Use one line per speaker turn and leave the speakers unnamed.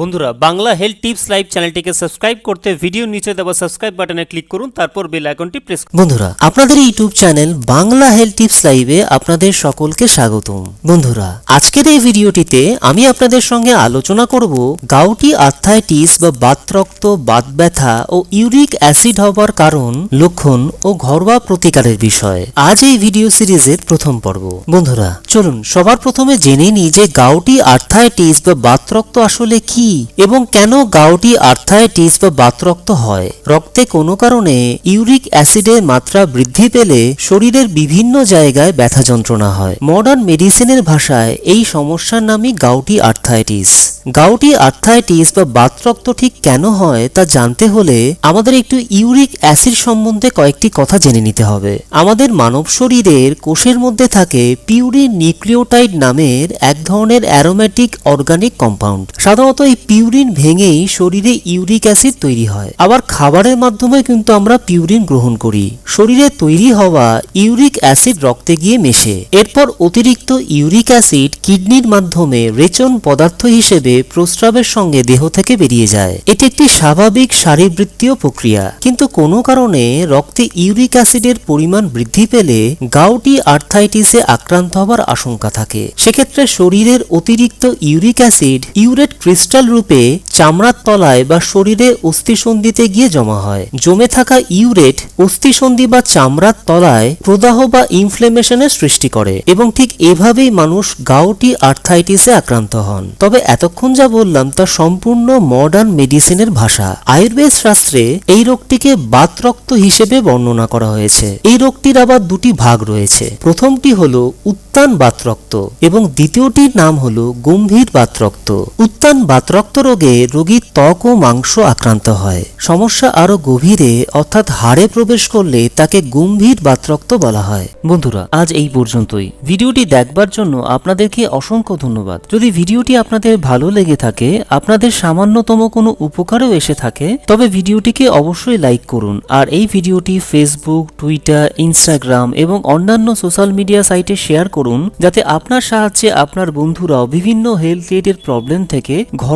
বন্ধুরা, Bangla health tips live চ্যানেলটিকে subscribe করতে ভিডিও নিচে দেওয়া সাবস্ক্রাইব বাটনে ক্লিক করুন, তারপর বেল আইকনটি প্রেস
বন্ধুরা, আপনাদের YouTube channel Bangla health tips লাইভে আপনাদের সকলকে স্বাগতম। বন্ধুরা, আজকের এই ভিডিওটিতে আমি আপনাদের সঙ্গে আলোচনা করব গাউটি আর্থাইটিস বা বাতরক্ত বাত ব্যথা ও ইউরিক অ্যাসিড হবার কারণ, লক্ষণ ও ঘরোয়া প্রতিকারের বিষয়। আজ এই ভিডিও সিরিজের প্রথম পর্ব। বন্ধুরা, চলুন, সবার প্রথমে জেনে নিই যে গাউটি আর্থাইটিস বা বাতরক্ত আসলে কি। এবং কেন গাউটি আর্থাইটিস বা বাতরক্ত হয়? রক্তে কোনো কারণে ইউরিক অ্যাসিডের মাত্রা বৃদ্ধি পেলে শরীরের বিভিন্ন জায়গায় ব্যথা যন্ত্রণা হয়। মডার্ন মেডিসিনের ভাষায় এই সমস্যার নামই গাউটি আর্থাইটিস। গাউটি আর্থাইটিস বা বাতরক্ত ঠিক কেন হয় তা জানতে হলে আমাদের একটু ইউরিক অ্যাসিড সম্বন্ধে কয়েকটি কথা জেনে নিতে হবে। আমাদের মানব শরীরের কোষের মধ্যে থাকে পিউরিন নিউক্লিওটাইড নামের এক ধরনের অ্যারোমেটিক অর্গানিক কম্পাউন্ড। সাধারণত এই পিউরিন ভেঙেই শরীরে ইউরিক অ্যাসিড তৈরি হয়। আবার খাবারের মাধ্যমে কিন্তু আমরা পিউরিন গ্রহণ করি। শরীরে তৈরি হওয়া ইউরিক অ্যাসিড রক্তে গিয়ে মেশে। এরপর অতিরিক্ত ইউরিক অ্যাসিড কিডনির মাধ্যমে রেচন পদার্থ হিসেবে প্রস্রাবের সঙ্গে দেহ থেকে বেরিয়ে যায়। এটি একটি স্বাভাবিক শারীরবৃত্তীয় প্রক্রিয়া। কিন্তু কোনো কারণে রক্তে ইউরিক অ্যাসিডের পরিমাণ বৃদ্ধি পেলে গাউটি আর্থাইটিসে আক্রান্ত হবার আশঙ্কা থাকে। সেক্ষেত্রে শরীরের অতিরিক্ত ইউরিক অ্যাসিড ইউরেট ক্রিস্টাল রূপে চামড়ার তলায় বা শরীরে অস্থিসন্ধিতে গিয়ে জমা হয়। জমে থাকা ইউরেট অস্থিসন্ধি বা চামড়ার তলায় প্রদাহ বা ইনফ্লেমেশনের সৃষ্টি করে এবং ঠিক এভাবেই মানুষ গাউটি আর্থাইটিসে আক্রান্ত হন। তবে এতক্ষণ যা বললাম তা সম্পূর্ণ মডার্ন মেডিসিনের ভাষা। আয়ুর্বেদ শাস্ত্রে এই রোগটিকে বাতরক্ত হিসেবে বর্ণনা করা হয়েছে। এই রোগটির আবার দুটি ভাগ রয়েছে। প্রথমটি হলো উত্তান বাতরক্ত এবং দ্বিতীয়টির নাম হলো গম্ভীর বাতরক্ত উত্তান বাতরক্ত রোগে রোগীর ত্বক ও মাংস আক্রান্ত হয়। সমস্যা আরও গভীরে, অর্থাৎ হাড়ে প্রবেশ করলে তাকে গম্ভীর বাতরক্ত বলা হয়। বন্ধুরা, আজ এই পর্যন্তই। ভিডিওটি দেখবার জন্য আপনাদেরকে অসংখ্য ধন্যবাদ। যদি ভিডিওটি আপনাদের ভালো লেগে থাকে, আপনাদের সামান্যতম কোনো উপকারও এসে থাকে, তবে ভিডিওটিকে অবশ্যই লাইক করুন। আর এই ভিডিওটি ফেসবুক টুইটার ইনস্টাগ্রাম এবং অন্যান্য সোশ্যাল মিডিয়া সাইটে শেয়ার করুন, যাতে আপনার সাহায্যে আপনার বন্ধুরাও বিভিন্ন হেলথ রিলেটেড প্রবলেম থেকে